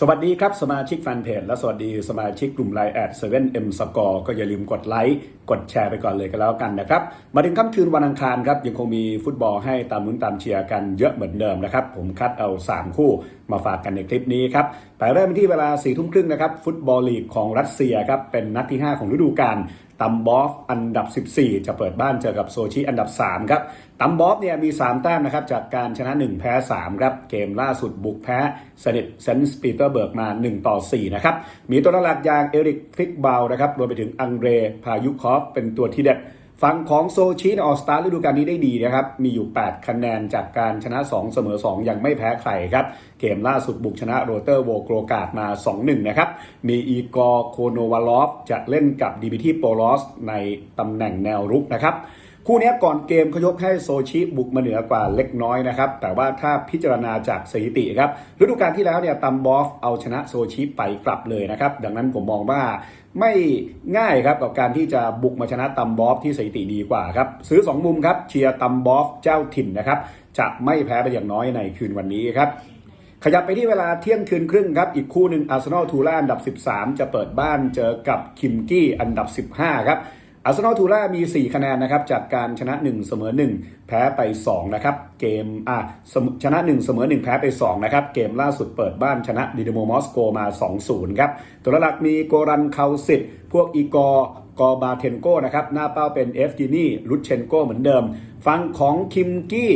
สวัสดีครับ สมาชิกแฟนเพจและสวัสดีสมาชิกกลุ่มไลน์แอดเซเว่นเอ็มสกอร์ก็อย่าลืมกดไลค์กดแชร์ไปก่อนเลยก็แล้วกันนะครับ มาถึงค่ำคืนวันอังคารครับ ยังคงมีฟุตบอลให้ตามลุ้นตามเชียร์กันเยอะเหมือนเดิมนะครับ ผมคัดเอา 3 คู่ มาฝากกันในคลิปนี้ครับแต่เริ่มที่เวลา4ี่ทุ่มครึ่งนะครับฟุตบอลลีกของรัสเซียครับเป็นนัดที่ 5 ของฤดูกาลตัมบอฟอันดับ 14 จะเปิดบ้านเจอกับโซชิอันดับ 3 ครับตัมบอฟเนี่ยมี 3 แต้มนะครับ จากการชนะ 1 แพ้ 3 ครับ เกมล่าสุดบุกแพ้สนิทเซนส์ปีเตอร์เบิร์กมา 1 ต่อ 4 นะครับ มีตัวหลักอย่างเอริกฟิกเบลนะครับรวมไปถึงอังเรพายุคอฟเป็นตัวที่เด็ด ฝั่งของโซชิในออสตาฤดูกาลนี้ได้ดีนะครับ มีอยู่ 8 คะแนนจากการชนะ 2 เสมอ 2 ยังไม่แพ้ใครครับ เกมล่าสุดบุกชนะโรเตอร์โวโกรกาดมา 2-1 นะครับ มีอีกอร์โคโนวาลอฟจะเล่นกับดิบิทีโปโลสในตำแหน่งแนวรุกนะครับ คู่นี้ก่อนเกมเขายกให้โซชิบุกมาเหนือกว่าเล็กน้อยนะครับ แต่ว่าถ้าพิจารณาจากสถิติครับฤดูกาลที่แล้วเนี่ยตัมบอฟเอาชนะโซชิไปกลับเลยนะครับ ดังนั้นผมมองว่าไม่ง่ายครับกับการที่จะบุกมาชนะตัมบอฟที่สถิติดีกว่าครับ ซื้อ 2 มุมครับเชียร์ตัมบอฟเจ้าถิ่นนะครับจะไม่แพ้ไปอย่างน้อยในคืนวันนี้ครับขยับไปที่เวลาเที่ยงคืนครึ่งครับ อีกคู่หนึ่งอาร์เซนอลทูล่าอันดับ 13 จะเปิดบ้านเจอกับคิมกี้อันดับ 15 ครับ อาร์เซนอลทูล่ามี 4 คะแนนนะครับ จากการชนะ 1 เสมอ 1 แพ้ไป 2 นะครับ เกมอะเสมอชนะ 1 เสมอ 1 แพ้ไป 2 นะครับ เกมล่าสุดเปิดบ้านชนะดินาโมมอสโกมา 2-0 ครับ ตัวหลักมีโกรันคาสิตพวกอีกอร์กอบาเทนโกนะครับ หน้าเป้าเป็นเอฟจินี่ลุชเชนโกเหมือนเดิม ฟังของคิมกี้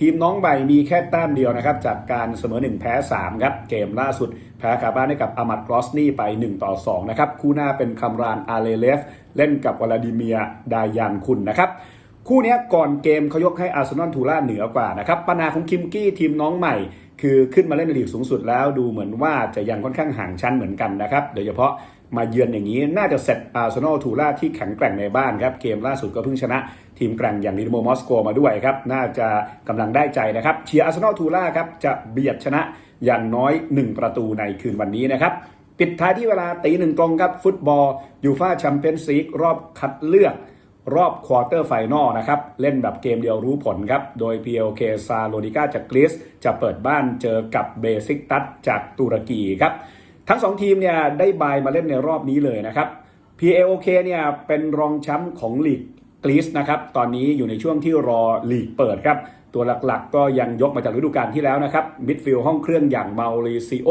ทีมน้องใบมีแค่แต้มเดียวนะครับ จากการเสมอ 1 แพ้ 3 ครับ เกมล่าสุด แพ้คาบ้านให้กับอามัดกรอสนี่ไป 1 ต่อ 2 นะครับ คู่หน้าเป็นคัมรานอาเลเลฟ เล่นกับวลาดิเมียดายานคุณนะครับ คู่นี้ก่อนเกมเขายกให้อาร์เซนอลทูล่าเหนือกว่านะครับปัญหาของคิมกี้ทีมน้องใหม่ คือขึ้นมาเล่นในลีกสูงสุดแล้วดูเหมือนว่าจะยังค่อนข้างห่างชั้นเหมือนกันนะครับโดยเฉพาะมาเยือนอย่างนี้น่าจะเสร็จอาร์เซนอลทูล่าที่แข็งแกร่งในบ้านครับ เกมล่าสุดก็เพิ่งชนะทีมแกร่งอย่างดินโมมอสโกมาด้วยครับ น่าจะกำลังได้ใจนะครับเชียร์อาร์เซนอลทูล่าครับจะเบียดชนะอย่างน้อย 1 ประตูในคืนวันนี้นะครับ ปิดท้ายที่เวลาตีหนึ่งตรงครับฟุตบอลยูฟาแชมเปี้ยนส์ลีกรอบคัดเลือก รอบควอเตอร์ไฟนอลนะครับ เล่นแบบเกมเดียวรู้ผลครับ โดย PLK ซาโลนิกาจากกรีซจะเปิดบ้านเจอกับเบซิกตัสจากตุรกีครับ ทั้ง 2 ทีมเนี่ยได้บายมาเล่นในรอบนี้เลยนะครับ PAOK เนี่ยเป็นรองแชมป์ของลีกกรีซนะครับ ตอนนี้อยู่ในช่วงที่รอลีกเปิดครับ ตัวหลักๆ ก็ยังยกมาจากฤดูกาลที่แล้วนะครับ มิดฟิลด์ห้องเครื่องอย่างมาริซิโอ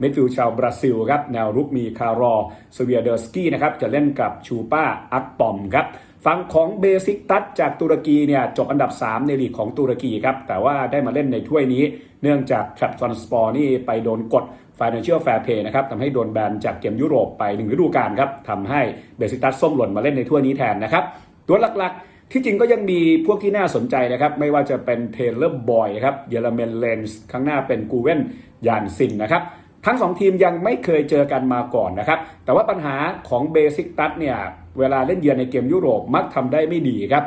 มิดฟิลด์ชาวบราซิลครับ แนวรุกมีคารอสเวียเดอร์สกี้นะครับ จะเล่นกับชูป้าอักปอมครับ ฝั่งของเบซิกตัสจากตุรกีเนี่ยจบอันดับ 3 ในลีกของตุรกีครับ แต่ว่าได้มาเล่นในถ้วยนี้ เนื่องจากแทรปซอนสปอร์นี่ไปโดนกด Financial Fair Play นะครับทำให้โดนแบนจากเกมยุโรปไปหนึ่งฤดูกาลครับทำให้เบซิกตัสส้มหล่นมาเล่นในถ้วยนี้แทนนะครับตัวหลักๆที่จริงก็ยังมีพวกที่น่าสนใจนะครับ ไม่ว่าจะเป็นเทเลอร์บอยครับเยอรเมนเลนส์ข้างหน้าเป็นกูเวนยานซินนะครับ ทั้ง 2 ทีมยังไม่เคยเจอกันมาก่อนนะครับ แต่ว่าปัญหาของเบซิกตัสเนี่ย เวลาเล่นเยือนในเกมยุโรปมักทำได้ไม่ดีครับ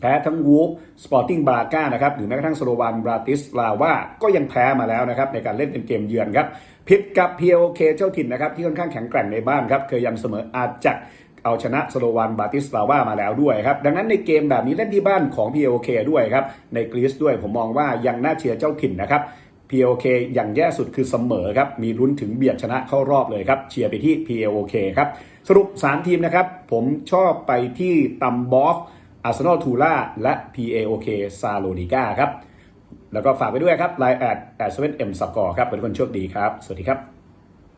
แพ้ทั้งวูฟสปอร์ติ้งบราก้านะครับหรือแม้กระทั่งสโลวานบราติสลาว่าก็ยังแพ้มาแล้วนะครับในการเล่นเป็นเกมเยือนครับผิดกับ PLK เคเจ้าถิ่นนะครับที่ค่อนข้างแข็งแกร่งในบ้านครับเคยยันเสมออาจักเอาชนะสโลวานบาติสลาว่ามาแล้วด้วยครับ ดังนั้นในเกมแบบนี้เล่นที่บ้านของ PLK ด้วยครับ ในกรีซด้วยผมมองว่ายังน่าเชียร์เจ้าถิ่นนะครับ PLK อย่างแย่สุดคือเสมอครับ มีลุ้นถึงเบียดชนะเข้ารอบเลยครับ เชียร์ไปที่ PLK ครับ สรุป 3 ทีมนะครับ ผมชอบไปที่ตัมบอฟอาร์เซนอลทูล่าและ PAOK ซาโลนิก้าครับ แล้วก็ฝากไปด้วยครับไลน์แอดแอดเซเว่นเอ็มสกอร์ครับเป็นคนโชคดีครับ สวัสดีครับ